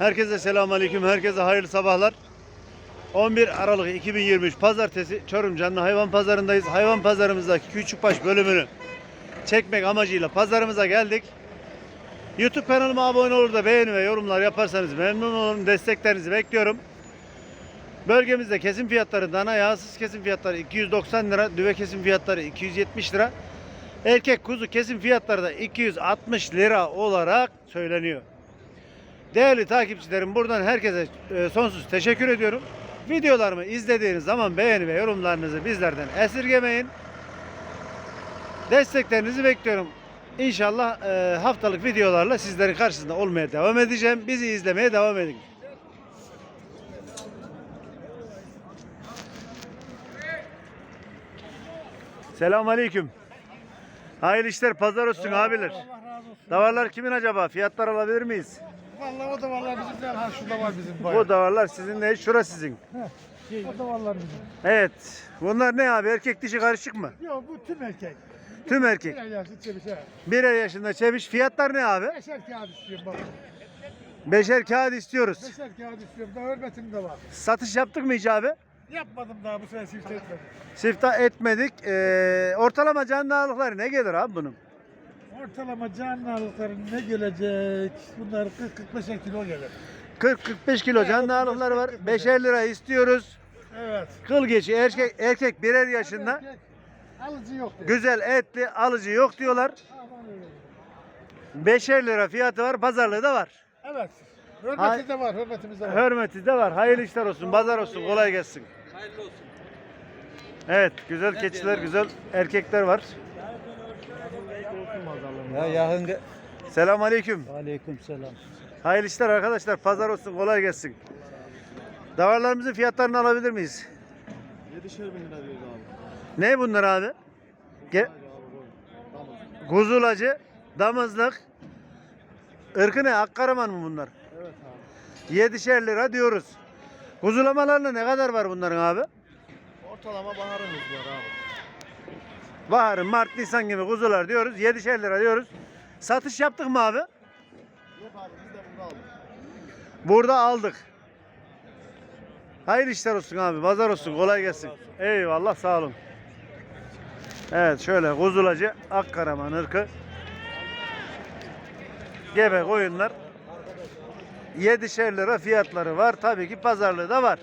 Herkese selamünaleyküm. Herkese hayırlı sabahlar. 11 Aralık 2023 Pazartesi Çorum Canlı Hayvan Pazarındayız. Hayvan pazarımızdaki küçükbaş bölümünü çekmek amacıyla pazarımıza geldik. YouTube kanalıma abone olur da beğeni ve yorumlar yaparsanız memnun olurum. Desteklerinizi bekliyorum. Bölgemizde kesim fiyatları dana yağsız kesim fiyatları 290 lira, düve kesim fiyatları 270 lira. Erkek kuzu kesim fiyatları da 260 lira olarak söyleniyor. Değerli takipçilerim buradan herkese e, sonsuz teşekkür ediyorum. Videolarımı izlediğiniz zaman beğeni ve yorumlarınızı bizlerden esirgemeyin. Desteklerinizi bekliyorum. İnşallah e, haftalık videolarla sizlerin karşısında olmaya devam edeceğim. Bizi izlemeye devam edin. Selamünaleyküm. Hayırlı işler, pazar olsun abiler. Allah razı olsun. Davarlar kimin acaba? Fiyatlar alabilir miyiz? Vallahi o da vallahi bizim değil. Ha şurada var bizim bayağı. davarlar sizin değil, şura sizin. Heh, O da vallahi bizim. Evet. Bunlar ne abi? Erkek dişi karışık mı? Yok bu tüm erkek. Tüm erkek. Bir yaşlı çeviş ha. Birer yaşında çeviş. Fiyatlar ne abi? Beşer kağıt istiyorum bak. Beşer kağıt istiyoruz. Beşer kağıt istiyorum. Daha hürmetim de var. Satış yaptık mı hiç abi? Yapmadım daha bu sene siftah etmedim. Sifta etmedik. Ee, ortalama canlı ağırlıkları ne gelir abi bunun? Ortalama canlı ağırlıkları ne gelecek? Bunlar 40-45 kilo gelir. 40-45 kilo canlı ağırlıkları var. Beşer lira istiyoruz. Evet. Kıl geçi erkek, erkek birer yaşında. Erkek, Alıcı yok. diyor. Güzel etli alıcı yok diyorlar. Aman öyle. Beşer lira fiyatı var. Pazarlığı da var. Evet. Hay- Hürmeti de var. Hürmetimiz de var. Hürmeti de var. Hayırlı işler olsun. Pazar olsun. Kolay gelsin. Hayırlı olsun. Evet. Güzel keçiler, güzel erkekler var. Ya yakın Selam aleyküm. Aleyküm selam. Hayırlı işler arkadaşlar. Pazar olsun. Kolay gelsin. Davarlarımızın fiyatlarını alabilir miyiz? 7'şer bin lira diyoruz abi. Ne bunlar abi? Ge Kuzulacı, damızlık. Irkı ne? Akkaraman mı bunlar? Evet abi. Yedişer lira diyoruz. Kuzulamalarla ne kadar var bunların abi? Ortalama baharımız var abi. Baharın, Mart, Nisan gibi kuzular diyoruz. Yedişer lira diyoruz. Satış yaptık mı abi? Yok abi biz de bunu aldık. Burada aldık. Hayırlı işler olsun abi. Pazar olsun. Kolay gelsin. Eyvallah sağ olun. Evet şöyle kuzulacı Akkaraman ırkı. Gebe koyunlar. 7'şer lira fiyatları var. Tabii ki pazarlığı da var.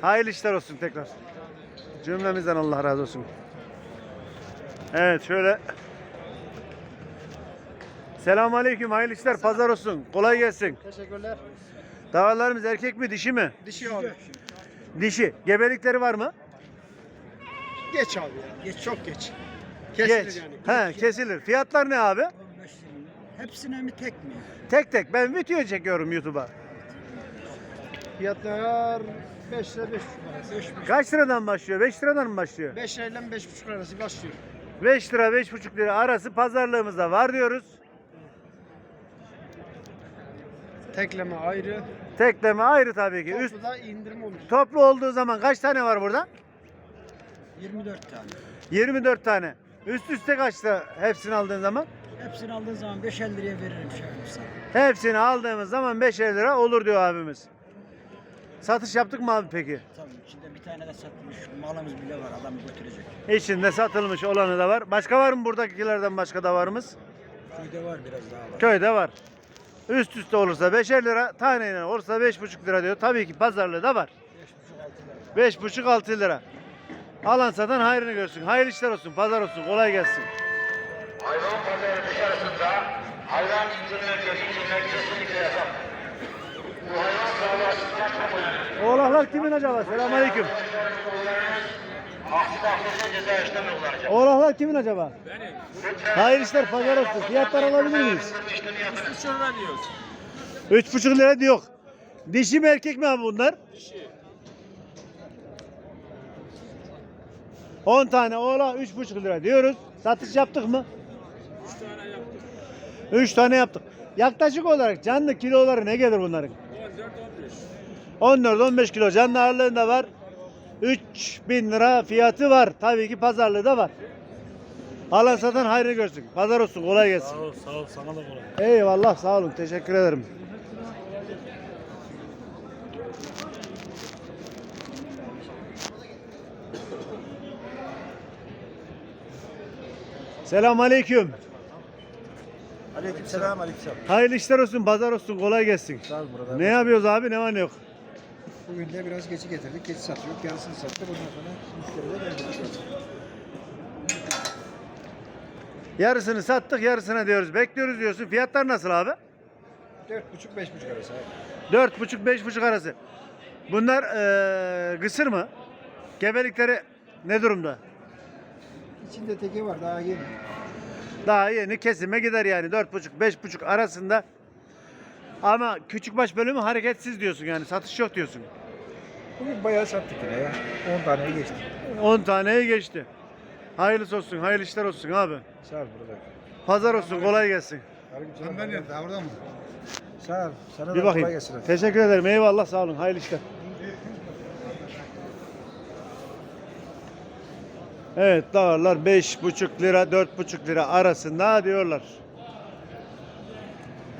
Hayırlı işler olsun tekrar. Cümlemizden Allah razı olsun. Evet şöyle. Selamun Aleyküm. Hayırlı işler. Pazar olsun. Kolay gelsin. Teşekkürler. Davalarımız erkek mi dişi mi? Dişi abi. Dişi. Gebelikleri var mı? Geç abi ya. Geç çok geç. Geç. He, kesilir. Fiyatlar ne abi? Hepsine mi tek mi? Tek tek. Ben video çekiyorum YouTube'a. Fiyatlar 5 lira 5 lira. 5 Kaç liradan başlıyor? 5 liradan mı başlıyor? 5 lirayla 5,5 lira arası başlıyor. 5 lira 5,5 lira arası pazarlığımızda var diyoruz. Tekleme ayrı. Tekleme ayrı tabii ki. Üst Topluda indirim olur. toplu olduğu zaman kaç tane var burada? 24 tane. 24 tane. Üst üste kaç lira hepsini aldığın zaman? Hepsini aldığın zaman 5 liraya veririm şöyle sana. Hepsini aldığımız zaman 5 lira olur diyor abimiz. Satış yaptık mı abi peki? Tabii içinde bir tane de satılmış malımız bile var adam götürecek. İçinde satılmış olanı da var. Başka var mı buradakilerden başka da varımız? Köyde var biraz daha var. Köyde var. Üst üste olursa 5'er lira, taneyle olursa 5,5 lira diyor. Tabii ki pazarlığı da var. 5,5-6 lira. Alan satan hayrını görsün. Hayırlı işler olsun, pazar olsun, kolay gelsin. Hayvan pazarı dışarısında hayvan indirmek kesinlikle yasak. Bu hayvan sağlığı açısından çok önemli. Oğlaklar kimin acaba? Selamünaleyküm. Oğlaklar kimin acaba? Benim. Hayırlı işler, pazar olsun. Fiyatlar alabilir miyiz? İşlemi yapın. 3,5 lira diyor. Dişi mi erkek mi abi bunlar? Dişi. 10 tane oğlak 3,5 lira diyoruz. Satış yaptık mı? 3 tane yaptık. 3 tane yaptık. Yaklaşık olarak canlı kiloları ne gelir bunların? 14-15 kilo canlı ağırlığında var. 3000 lira fiyatı var. Tabii ki pazarlığı da var. Alan satan hayrı görsün. Pazar olsun. Kolay gelsin. Sağ ol, sağ ol. Sana da kolay. Eyvallah. Sağ olun. Teşekkür ederim. Selam aleyküm. Aleykümselam aleykümselam. Hayırlı işler olsun, pazar olsun, kolay gelsin. Sağ ol burada. Ne yapıyoruz abi, ne var ne yok? Bugün de biraz geçi getirdik. Geçi satıyor. Yarısını sattı. Bundan sonra müşteriler geldi. Yarısını sattık, yarısına diyoruz. Bekliyoruz diyorsun. Fiyatlar nasıl abi? Dört buçuk beş buçuk arası abi. Dört buçuk, beş buçuk arası. Bunlar eee kısır mı? Gebelikleri ne durumda? İçinde teke var daha yeni. Daha yeni kesime gider yani. Dört buçuk, beş buçuk arasında. Ama küçük baş bölümü hareketsiz diyorsun yani. Satış yok diyorsun. Bugün bayağı sattık yine ya. 10 taneye geçti. 10 taneyi geçti. Hayırlısı olsun, hayırlı işler olsun abi. Sağ ol burada. Pazar olsun, kolay gelsin. Aleykümselam. Ben nerede? Orada mı? Sağ ol. Sana Bir da kolay bakayım. gelsin. Teşekkür ederim. Eyvallah, sağ olun. Hayırlı işler. Evet, dağlar 5,5 lira, 4,5 lira arasında diyorlar.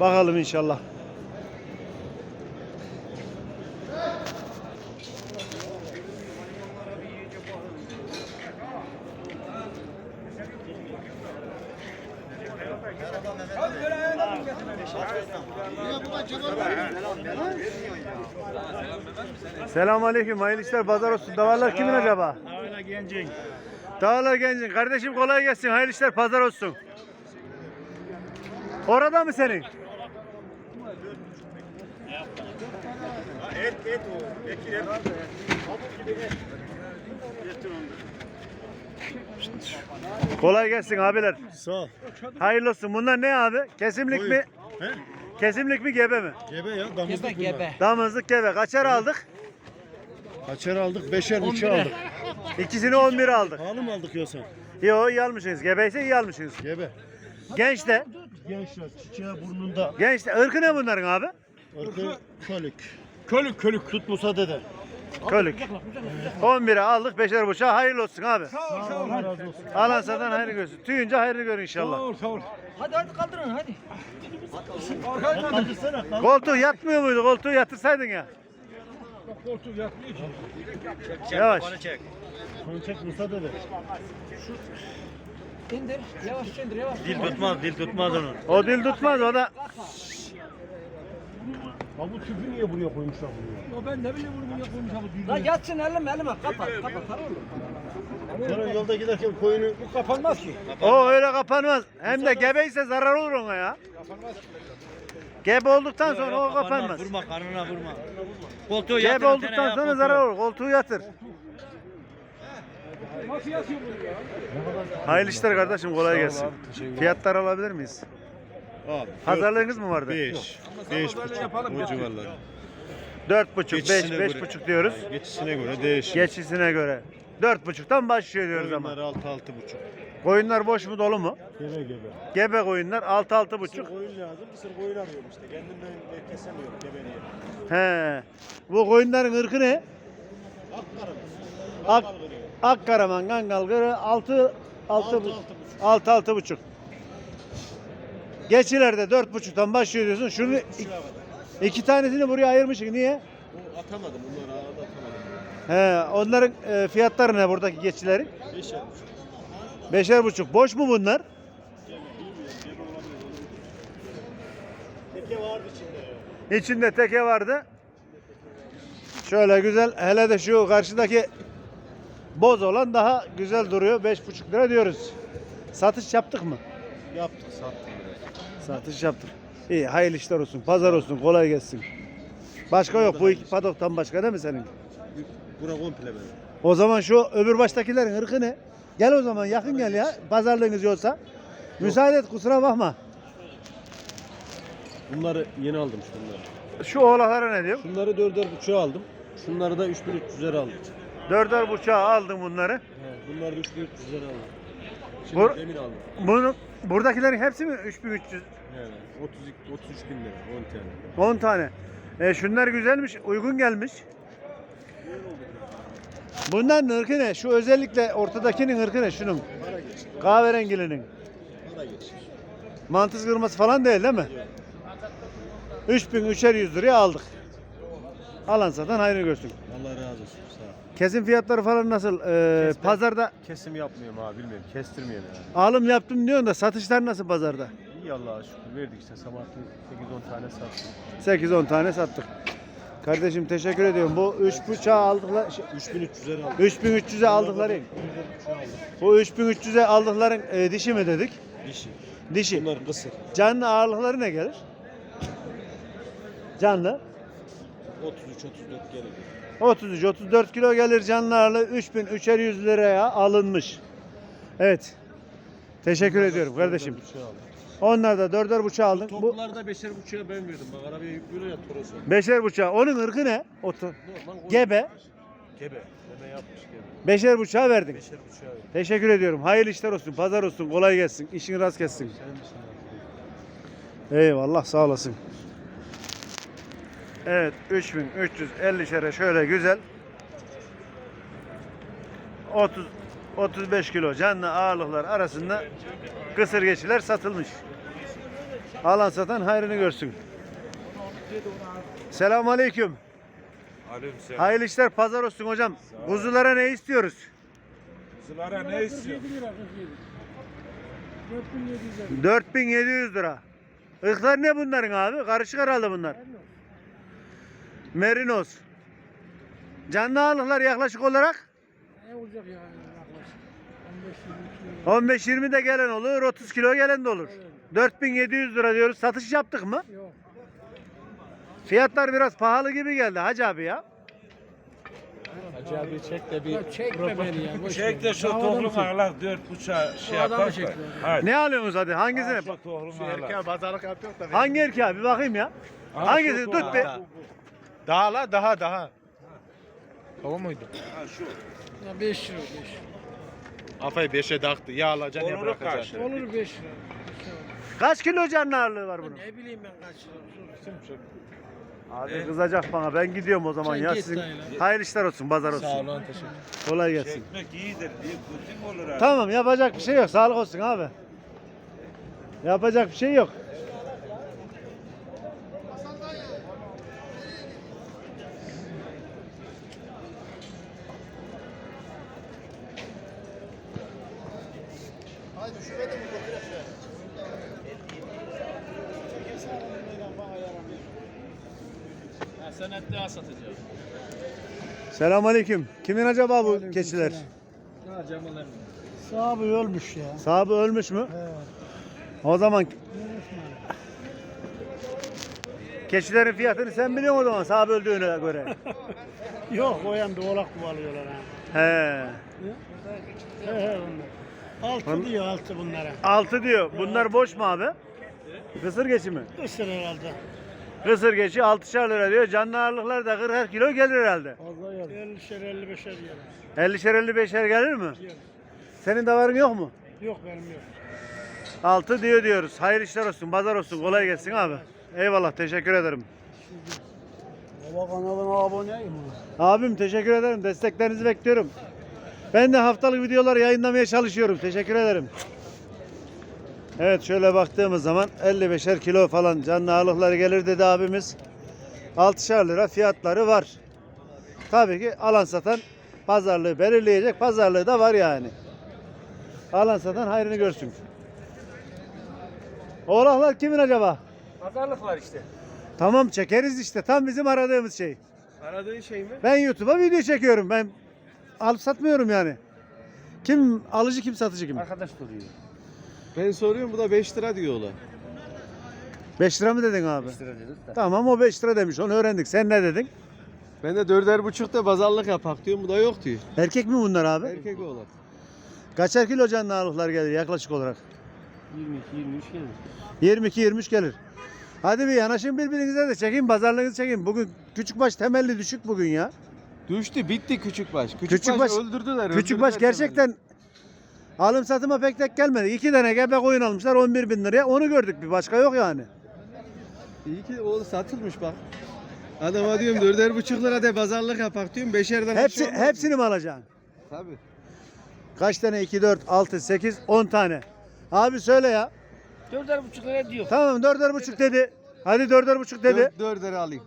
Bakalım inşallah. Selamünaleyküm. Hayırlı işler. Pazar olsun. Davarlar kimin acaba? Hala gencin. Dağlar Gencin. Kardeşim kolay gelsin. Hayırlı işler. Pazar olsun. Orada mı senin? Kolay gelsin abiler. Sağ ol. Hayırlı olsun. Bunlar ne abi? Kesimlik Buyur. mi? He? Kesimlik mi gebe mi? Gebe ya. Damızlık Gebe gebe. Damızlık gebe. Kaçar aldık? Kaçer aldık? Beşer buçuk 11'e. aldık. İkisini 11 aldık. Pahalı mı aldık yoksa? Yo iyi almışsınız. Gebeyse iyi almışsınız. Gebe. Genç de. Gençler çiçeği burnunda. Genç de. Irkı ne bunların abi? Arka kölük. Kölük kölük. Tut Musa dede. Kölük. 11'e aldık. Beşer buçuğa hayırlı olsun abi. Sağ ol sağ ol. Allah razı olsun. Alan satan hayırlı görsün. Tüyünce hayırlı gör Sağ inşallah. ol sağ ol. Hadi hadi kaldırın hadi. Kaldırsana. Koltuğu yatmıyor muydu? Koltuğu yatırsaydın ya. Bak koltuğu yatmıyor ki. Yavaş. Onu çek Musa dede. İndir. Yavaş indir yavaş. Dil tutmaz, dil tutmaz onun. O dil tutmaz o da. Ha bu tüpü niye buraya koymuşlar bunu? Ya ben ne bileyim bunu yapılmış ama Lan dili. yatsın elime elime kapat kapat para olur. Sonra yolda giderken koyunu Bu kapanmaz ki. O öyle kapanmaz. Hem de gebeyse zarar olur ona ya. Gebe olduktan sonra o kapanmaz. Vurma karnına vurma. Koltuğu Gebe yatırın olduktan sonra zarar olur. Koltuğu yatır. Hayırlı işler kardeşim kolay gelsin. Fiyatlar alabilir miyiz? Abi. Pazarlığınız mı vardı? 5. 5 buçuk. Bu civarlar. Dört buçuk, beş, Geçişine beş göre. buçuk diyoruz. Geçişine göre değişir. Geçisine göre. Dört buçuktan başlıyor diyoruz ama. Koyunlar 6 6 buçuk. Koyunlar boş mu dolu mu? Gebe gebe. Gebe koyunlar altı altı buçuk. Koyun lazım. Bir sürü koyun arıyorum işte. Kendimden de kesemiyorum gebeliği. He. Bu koyunların ırkı ne? Ak, Akkaraman, Kangal, Gırı, altı, altı, bu- altı, altı buçuk. Geçilerde dört buçuktan başlıyor diyorsun. Şunu iki, iki tanesini buraya ayırmışsın. Niye? Bu atamadım. Bunları ağırda atamadım. He, onların e, fiyatları ne buradaki geçilerin? 5 buçuk. Beşer buçuk. Boş mu bunlar? Teke vardı içinde. İçinde teke vardı. Şöyle güzel. Hele de şu karşıdaki boz olan daha güzel duruyor. Beş buçuk lira diyoruz. Satış yaptık mı? Yaptık sattık. Satış yaptık. İyi hayırlı işler olsun. Pazar olsun. Kolay gelsin. Başka yok. Bu iki padoktan başka değil mi senin? Bura komple benim. O zaman şu öbür baştakilerin ırkı ne? Gel o zaman yakın gel ya. Pazarlığınız yoksa. Müsaade et kusura bakma. Bunları yeni aldım şunları. Şu oğlaklara ne diyor? Şunları 4'er buçuğa aldım. Şunları da 3300'lere aldım. Dörder buçuğa aldım bunları. He, bunları da 3300'lere aldım. Şimdi demin aldım. Bunu buradakilerin hepsi mi 3300? Yani 32 33 bin lira 10 tane. 10 tane. E, şunlar güzelmiş, uygun gelmiş. Bunların ırkı ne? Şu özellikle ortadakinin ırkı ne? Şunun. Kahverengilinin. Mantıs kırması falan değil değil mi? 3000 üçer yüz liraya aldık. Alan satan hayrını görsün. Allah razı olsun. Sağ ol. Kesim fiyatları falan nasıl? Ee, Kesme. pazarda Kesim yapmıyorum abi bilmiyorum. Kestirmiyorum yani. alım yaptım diyorsun da satışlar nasıl pazarda? İyi Allah'a şükür verdik işte sabahki 8-10 tane sattık. 8-10 tane sattık. Kardeşim teşekkür ediyorum. Bu 3.5'a aldıklar. şey, 3300'e aldık. 3300'e aldıkları. Bu 3300'e aldıkların e, dişi mi dedik? Dişi. Dişi. Bunlar kısır. Canlı ağırlıkları ne gelir? Canlı. 33-34 gelir. 33-34 kilo gelir canlı ağırlığı 3000 3'er 100 liraya alınmış. Evet. Teşekkür ediyorum kardeşim. Aldık. Onlar da 4'er buçuğa aldın. Bu Toplarda 5'er buçuğa ben verdim. Bak arabaya yüklüyor ya Toros'u. 5'er buçuğa. Onun ırkı ne? Otu. Normal koyun. Gebe. Gebe. Gebe yapmış gebe. 5'er buçuğa verdin. 5'er buçuğa verdim. Teşekkür ediyorum. Hayırlı işler olsun. Pazar olsun. Kolay gelsin. İşin rast gelsin. Sen misin abi? Eyvallah sağ olasın. Evet 3350 şere şöyle güzel. 30 35 kilo canlı ağırlıklar arasında kısır geçiler satılmış. Alan satan hayrını görsün. Selamun aleyküm. Aleykümselam. Hayırlı işler pazar olsun hocam. Kuzulara ne istiyoruz? Kuzulara ne istiyor? 47 lira 47. 4700 lira. 4700 lira. Irklar ne bunların abi? Karışık herhalde bunlar. Merinos. Canlı ağırlıklar yaklaşık olarak Ne olacak yani yaklaşık? 15-20 kilo. 15-20 de gelen olur, 30 kilo gelen de olur. 4700 lira diyoruz. Satış yaptık mı? Yok. Fiyatlar biraz pahalı gibi geldi Hacı abi ya. Ya çekme beni ya. boş Çek de şu Havadan tohum çek. ağlak dört buçuğa şey O adamı yapar. Hadi. Ne alıyorsunuz hadi? Hangisini? Şu tohum ağlak. pazarlık yapıyor da. Hangi erkeği bir bakayım ya. Hangisini tut bir. Daha la daha daha. Tamam mıydı? Ya 5 lira 5. Kafayı 5'e taktı. Ya alacaksın ya Onuru bırakacaksın. karşı. Olur 5 lira. Kaç kilo canlı ağırlığı var bunun? Ne bileyim ben kaç lira. Abi kızacak bana. Ben gidiyorum o zaman ya. Sizin hayırlı işler olsun, pazar olsun. Sağ olun teşekkür Kolay gelsin. Çekmek iyidir diye kötü mü olur abi? Tamam yapacak bir şey yok. Sağlık olsun abi. Yapacak bir şey yok. Selamünaleyküm. Kimin acaba bu keçiler? Cemal emmi. Sahibi ölmüş ya. Sahibi ölmüş mü? He. O zaman keçilerin fiyatını sen biliyorsun o zaman sahibi öldüğüne göre. Yok o yanda oğlak kovalıyorlar ha. He. He he onlar. Altı diyor altı bunlara. Altı diyor. Bunlar boş mu abi? Kısır geçi mi? Isır herhalde. Kısır geçi 6'şar lira diyor. Canlı ağırlıklar da 40 kilo gelir herhalde. Fazla yer. 50'şer 55'er yer. 50'şer 55'er gelir mi? Senin davarın yok mu? Yok benim yok. 6 diyor diyoruz. Hayırlı işler olsun, pazar olsun. Kolay gelsin abi. Eyvallah, teşekkür ederim. Baba kanalına aboneyim. Abim teşekkür ederim. Desteklerinizi bekliyorum. Ben de haftalık videolar yayınlamaya çalışıyorum. Teşekkür ederim. Evet şöyle baktığımız zaman 55'er kilo falan canlı ağırlıkları gelir dedi abimiz. 6'şar lira fiyatları var. Tabii ki alan satan pazarlığı belirleyecek. Pazarlığı da var yani. Alan satan hayrını görsün. Oğlaklar kimin acaba? Pazarlıklar işte. Tamam çekeriz işte. Tam bizim aradığımız şey. Aradığın şey mi? Ben YouTube'a video çekiyorum. Ben alıp satmıyorum yani. Kim alıcı kim satıcı kim? Arkadaş soruyor. Ben soruyorum bu da 5 lira diyorlar. 5 lira mı dedin abi? 5 lira dedik de. Tamam o 5 lira demiş. Onu öğrendik. Sen ne dedin? Ben de 4'er buçukta pazarlık yapak diyorum bu da yok diyor. Erkek mi bunlar abi? Erkek oğlan. Kaçer kilo canlı ağırlıklar gelir yaklaşık olarak? 22-23 gelir. 22-23 gelir. Hadi bir yanaşın birbirinize de çekin pazarlığınızı çekin. Bugün küçükbaş temelli düşük bugün ya. Düştü bitti küçükbaş. Küçükbaş, Küçükbaş- öldürdüler. Küçükbaş öldürdüler gerçekten alım satıma pek tek gelmedi. İki tane gebe koyun almışlar 11 bin liraya. Onu gördük bir başka yok yani. İyi ki o satılmış bak. Adama diyorum 4'er buçuk lira de pazarlık yapak diyorum 5'erden Hepsi, aşağı olmaz hepsini mi alacaksın? Tabii. Kaç tane? 2, 4, 6, 8, 10 tane. Abi söyle ya. Dörder buçuk lira diyor. Tamam dörder buçuk dedi. Hadi dörder buçuk dedi. 4'er alayım.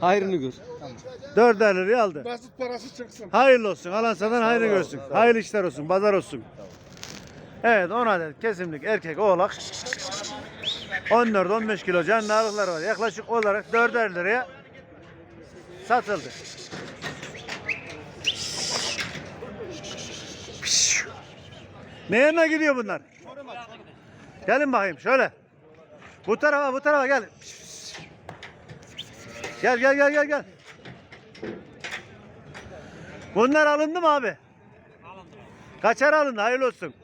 Hayrını gör. Dörder liraya aldı. Basit parası çıksın. Hayırlı olsun. Alan satan hayırlı görsün. Hayırlı işler olsun. Pazar olsun. Evet 10 adet kesimlik erkek oğlak. 14-15 kilo canlı ağırlıkları var. Yaklaşık olarak 4'er liraya satıldı. Ne yana gidiyor bunlar? Gelin bakayım şöyle. Bu tarafa bu tarafa gel. Gel gel gel gel gel. Bunlar alındı mı abi? Alındı. Kaçar alındı? Hayırlı olsun.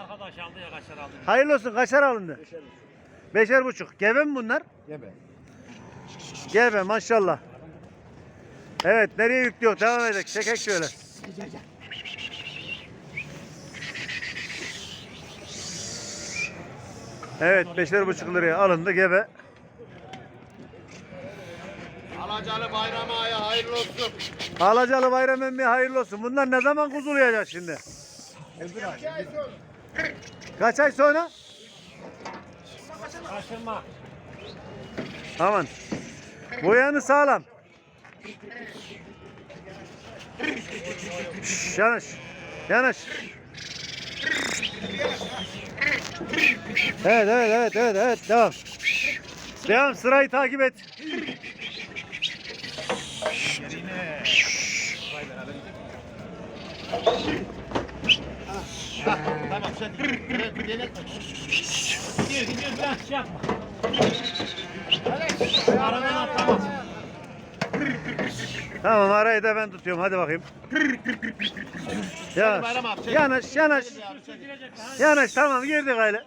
Arkadaş aldı ya kaçar aldı. Hayırlı olsun. Kaçar alındı? Beşer buçuk. Gebe mi bunlar? Gebe. Gebe maşallah. Evet nereye yüklüyor? Devam edelim. Çekek şöyle. Evet beşer buçuk liraya alındı gebe. Alacalı bayram ayı hayırlı olsun. Alacalı bayram emmi hayırlı olsun. Bunlar ne zaman kuzulayacak şimdi? Kaç ay sonra? Kaçırma. Aman. Boyanı sağlam. Şş, yanaş. Yanaş. Evet evet evet evet evet devam. Devam sırayı takip et. Gidiyor gidiyor biraz şey yapma. Aradan atlama. Tamam arayı da ben tutuyorum hadi bakayım. Yanaş. Yanaş yanaş. Yanaş tamam girdik aile.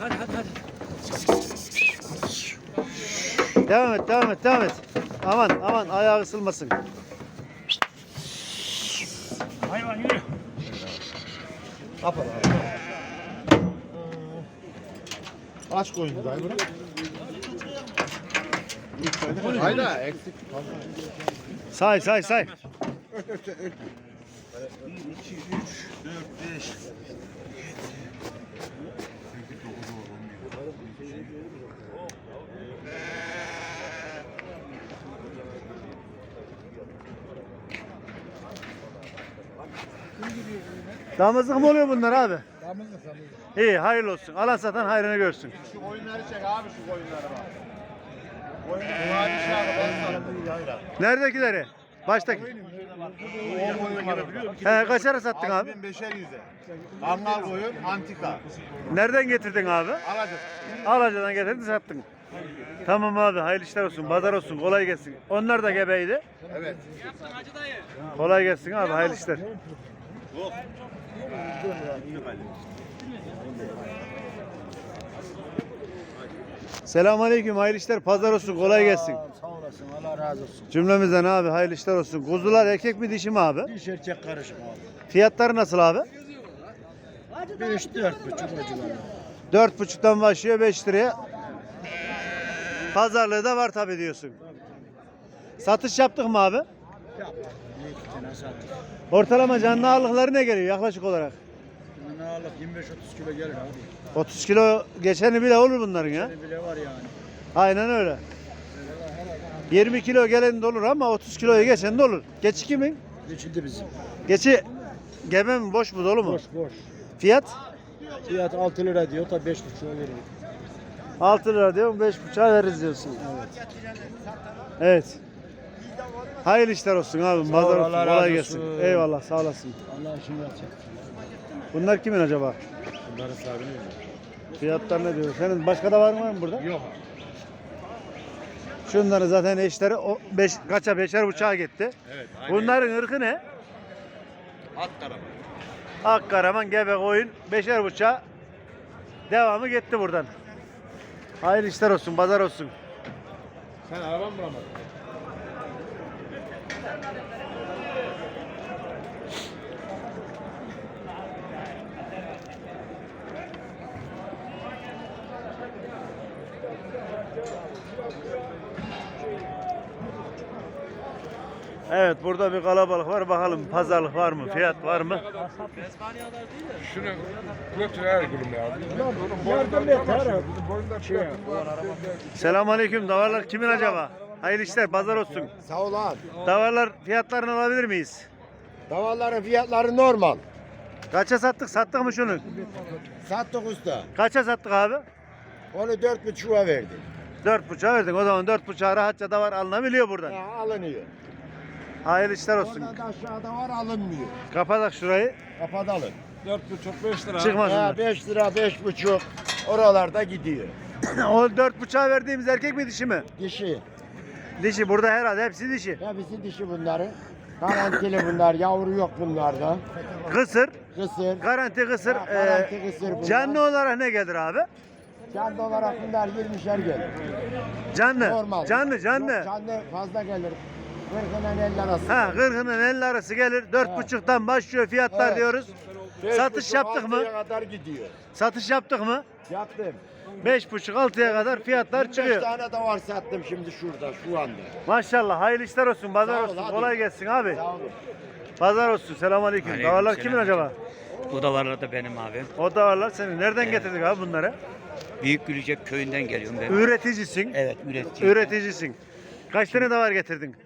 Hadi hadi hadi. Devam et devam et devam et. Aman aman ayağı ısılmasın. Yürü. Aç koyunu dayı bunu. Hayda eksik. Say say say. Damızlık mı oluyor bunlar abi? Damızlık damızlık. İyi hayırlı olsun. Alan satan hayrını görsün. Şu koyunları çek abi şu koyunları bak. Şu Neredekileri? Baştaki. Koyun? He kaçara sattın abi? 6500'e. Kangal koyun antika. Nereden getirdin abi? Alacak. Alacadan getirdin sattın. Tamam abi hayırlı işler olsun. Pazar olsun. Kolay gelsin. Onlar da gebeydi. Evet. Kolay gelsin abi hayırlı işler. Selamünaleyküm hayırlı işler. Pazar olsun. Kolay gelsin. Sağ olasın Allah razı olsun. Cümlemizden abi hayırlı işler olsun. Kuzular erkek mi dişi mi abi? Diş erkek karışık abi. Fiyatları nasıl abi? 5 4 buçuk o civarı. Dört buçuktan başlıyor 5 liraya. Pazarlığı da var tabi diyorsun. Satış yaptık mı abi? Yaptık. İki tane. Ortalama canlı ağırlıkları ne geliyor yaklaşık olarak? Ne alıp 25-30 kilo gelir abi. 30 kilo geçeni bile olur bunların ya. Ne bile var yani. Aynen öyle. 20 kilo gelen de olur ama 30 kiloyu geçen de olur. Geçi kimin? Geçildi bizim. Geçi gebe mi boş mu dolu mu? Boş boş. Fiyat? Fiyat 6 lira diyor da 5,5 veriyor. 6 lira diyorum 5,5'a veririz diyorsun. Evet. Hayırlı işler olsun abi. Pazar ol, olsun. Kolay gelsin. Eyvallah sağ olasın. Allah işini yapacak. Bunlar kimin acaba? Bunların sahibi Fiyatlar ne diyor? Senin başka da var mı var mı burada? Yok. Şunların zaten eşleri o beş, kaça beşer buçuğa gitti. Evet. Bunların ırkı ne? At tarafa. Akkaraman, gebe, koyun, beşer buçuğa devamı gitti buradan. Hayırlı işler olsun, pazar olsun. Sen araba mı bulamadın? Evet burada bir kalabalık var. Bakalım pazarlık var mı? Fiyat var mı? Şunu götür her gülüm ya. Yardım et her abi. Selamünaleyküm. Davarlar kimin acaba? Hayırlı işler, pazar olsun. Sağ ol abi. Davarlar fiyatlarını alabilir miyiz? Davalların fiyatları normal. Kaça sattık? Sattık mı şunu? Sattık usta. Kaça sattık abi? Onu dört buçuğa verdik. Dört buçuğa verdik. O zaman dört buçuğa rahatça davar alınabiliyor buradan. Ha, alınıyor. Hayırlı işler olsun. Oradan da aşağıda var alınmıyor. Kapatak şurayı. Kapatalım. 4,5-5 lira. Çıkmasınlar. Ha, 5 lira beş buçuk oralarda gidiyor. o dört buçuğa verdiğimiz erkek mi dişi mi? Dişi. Dişi burada herhalde hepsi dişi. Hepsi dişi bunların. Garantili bunlar. Yavru yok bunlarda. Kısır, Kısır. garanti kısır. Ha, Ee, garanti kısır bunlar. canlı olarak ne gelir abi? Canlı olarak bunlar 20'şer gelir. Canlı. Normal. Canlı, canlı. Yok, canlı fazla gelir. 40'ın 50 arası. Ha, kırkının elli arası gelir. Dört buçuktan başlıyor fiyatlar Evet. diyoruz. Satış yaptık mı? kadar gidiyor. Satış yaptık mı? Yaptım. Beş buçuk altıya kadar fiyatlar 25 çıkıyor. tane de var sattım şimdi şurada şu anda. Maşallah hayırlı işler olsun. Pazar Sağ ol, olsun. hadi. Kolay gelsin abi. Sağ olun. Pazar olsun. Selamünaleyküm. Aleyküm Davarlar selam kimin acaba? Bu da varlar da benim abi. O davarlar senin. Nereden getirdik abi bunları? Büyük Gülücek köyünden geliyorum ben. Üreticisin. Evet üretici. Üreticisin. Kaç tane davar getirdin?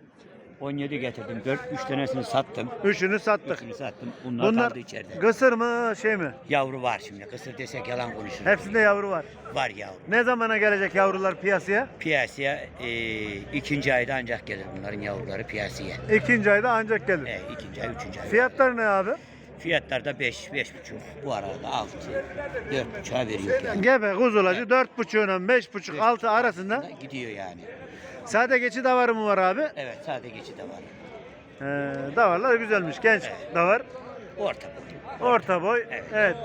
17 getirdim. 4 3 tanesini sattım. Üçünü sattık. Üçünü sattım. Bunlar, Bunlar kaldı içeride. kısır mı şey mi? Yavru var şimdi. Kısır desek yalan konuşur. Hepsinde yavru var. Var yavru. Ne zamana gelecek yavrular piyasaya? Piyasaya e, ikinci ayda ancak gelir bunların yavruları piyasaya. İkinci ayda ancak gelir. E, ikinci ay, üçüncü ay. Fiyatlar ne abi? Fiyatlar da 5, 5 buçuk. Bu arada 6, 4 buçuğa veriyor yani. Gebe kuzulacı dört buçuğuna beş buçuk altı arasında. Gidiyor yani. Sade geçi davarı mı var abi? Evet sade geçi de var. Ee, davarlar güzelmiş. Genç Evet. davar. Orta boy. Orta boy. Evet. Evet.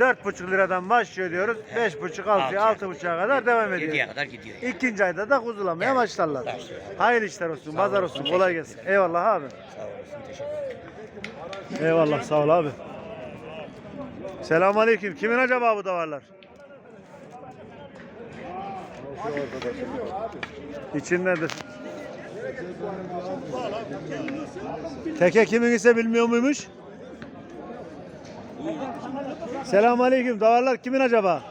Dört buçuk liradan başlıyor diyoruz. Beş buçuk Altıya. altı buçuğa kadar devam ediyor. 7'ye kadar gidiyor. yani. İkinci ayda da kuzulamaya Evet, başlarlar. başlıyor. Hayırlı işler olsun, Sağ pazar olasın, olsun, kolay gelsin. Eyvallah abi. Sağ olasın. Teşekkür ederim. Eyvallah, sağ ol abi. Selamünaleyküm. Kimin acaba bu davarlar? İçindedir. Teke kimin ise bilmiyor muymuş? Selamünaleyküm. Davarlar kimin acaba?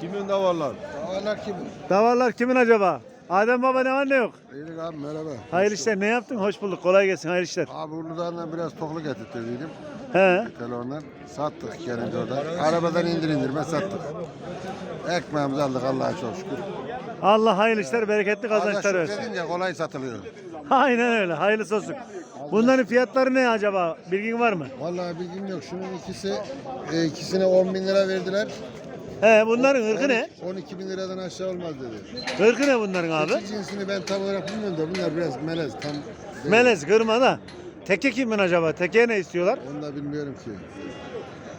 Kimin davarlar? Davarlar kimin? Davarlar kimin acaba? Adem baba ne var ne yok? İyilik abi merhaba. Hayırlı işler. Ne yaptın? Hoş bulduk. Kolay gelsin. Hayırlı işler. Abi buradan biraz toklu getirttirdim. He. Telefonlar sattık kendi orada. Arabadan indir indirme sattık. Ekmeğimizi aldık Allah'a çok şükür. Allah hayırlı işler, bereketli kazançlar versin. şükredince kolay satılıyor. Aynen öyle. Hayırlısı olsun. Bunların fiyatları ne acaba? Bilgin var mı? Vallahi bilgim yok. Şunun ikisi e, ikisine 10 bin lira verdiler. He bunların ırkı ne? 12 bin liradan aşağı olmaz dedi. Irkı ne bunların abi? İki cinsini ben tam olarak bilmiyorum da bunlar biraz melez. Tam değil. Melez, kırma da. Teke kimin acaba? Teke ne istiyorlar? Onu da bilmiyorum ki.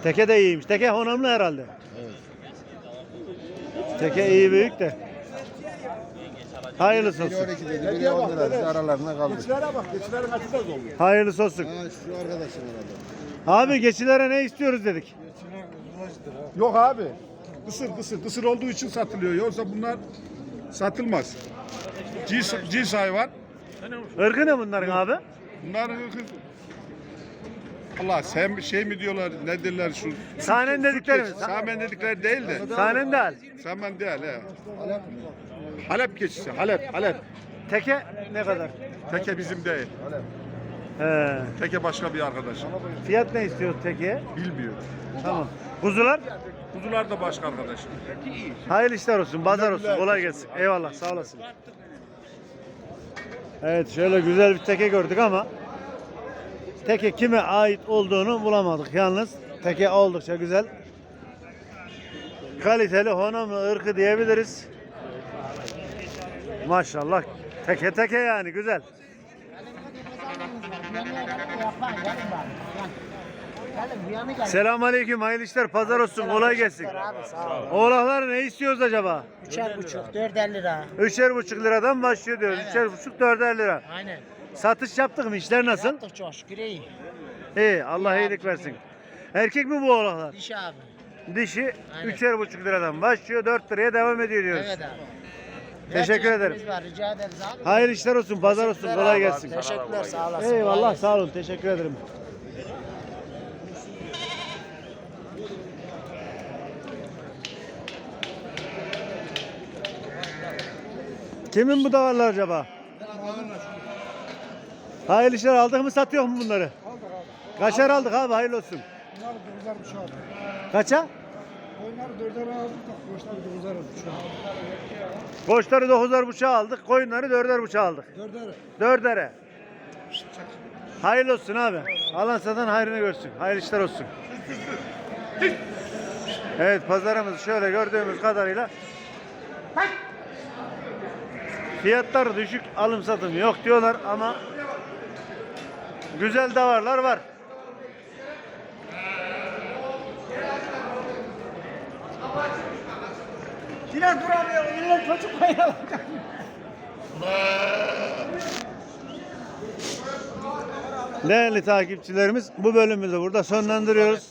Teke de iyiymiş. Teke honamlı herhalde. Evet. Teke iyi büyük de. Hayırlısı Biri olsun. 12 dedi, biri 10 lira dedi. Aralarında kaldı. Geçilere bak, geçilerin açı da dolu. Hayırlısı olsun. Ha şu arkadaşın herhalde. Abi geçilere ne istiyoruz dedik. Yok abi. Kısır kısır. Kısır olduğu için satılıyor. Yoksa bunlar satılmaz. Cins, cins hayvan. Irkı ne bunların abi? Bunlar Allah sen şey mi diyorlar ne derler şu Sahnen dediklerimiz. Samen dedikleri değil de Sahnen değil. Samen değil he. Halep geçişi Halep Halep. Teke ne kadar? Teke bizim değil. He. Teke başka bir arkadaş. Fiyat ne istiyoruz tekeye? Bilmiyor. Tamam. Kuzular? Kuzular da başka arkadaş. Hayırlı işler olsun, pazar olsun, kolay gelsin. Eyvallah, sağ olasın. Evet, şöyle güzel bir teke gördük ama teke kime ait olduğunu bulamadık. Yalnız teke oldukça güzel. Kaliteli honamlı ırkı diyebiliriz. Maşallah. Teke teke yani güzel. Selamünaleyküm, hayırlı işler, pazar olsun, kolay gelsin. Oğlaklar ne istiyoruz acaba? Üçer buçuk, dörder lira. Üçer buçuk liradan başlıyor diyoruz. Üçer buçuk, dörder lira. Aynen. Satış yaptık mı? İşler nasıl? Yaptık çok şükür iyi. İyi, Allah iyilik versin. Erkek mi bu oğlaklar? Dişi abi. Dişi Aynen. üçer buçuk liradan başlıyor, dört liraya devam ediyor diyoruz. Evet abi. Teşekkür ederim. Var, rica ederiz abi. Hayırlı işler olsun, pazar olsun, kolay gelsin. Teşekkürler sağ olasın. Eyvallah, sağ olun. Teşekkür ederim. Kimin bu davarlar acaba? Hayırlı işler aldık mı satıyor mu bunları? Aldık abi. Kaçar aldık abi hayırlı olsun. Bunlar dokuzar buçuk aldık. Kaça? Oyunları dörder aldık da koçları dokuzar buçuk aldık. Koçları 9'ar buçuğa aldık, koyunları 4'er buçuğa aldık. Dörder. Dördere. Hayırlı olsun abi. Alan satan hayrını görsün. Hayırlı işler olsun. Evet pazarımız şöyle gördüğümüz kadarıyla fiyatlar düşük alım satım yok diyorlar ama güzel davarlar var. Yine duramıyor. Yine çocuk koyalım. Değerli takipçilerimiz bu bölümümüzü burada sonlandırıyoruz.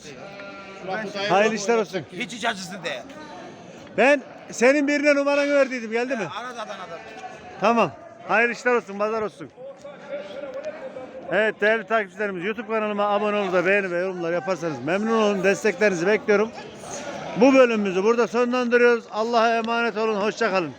Hayırlı işler olsun. Hiç iç acısı değil. Ben senin birine numaranı verdiydim geldi mi? Aradı Adana'da. Tamam. Hayırlı işler olsun, pazar olsun. Evet değerli takipçilerimiz YouTube kanalıma abone olup da beğeni ve yorumlar yaparsanız memnun olurum. Desteklerinizi bekliyorum. Bu bölümümüzü burada sonlandırıyoruz. Allah'a emanet olun. Hoşça kalın.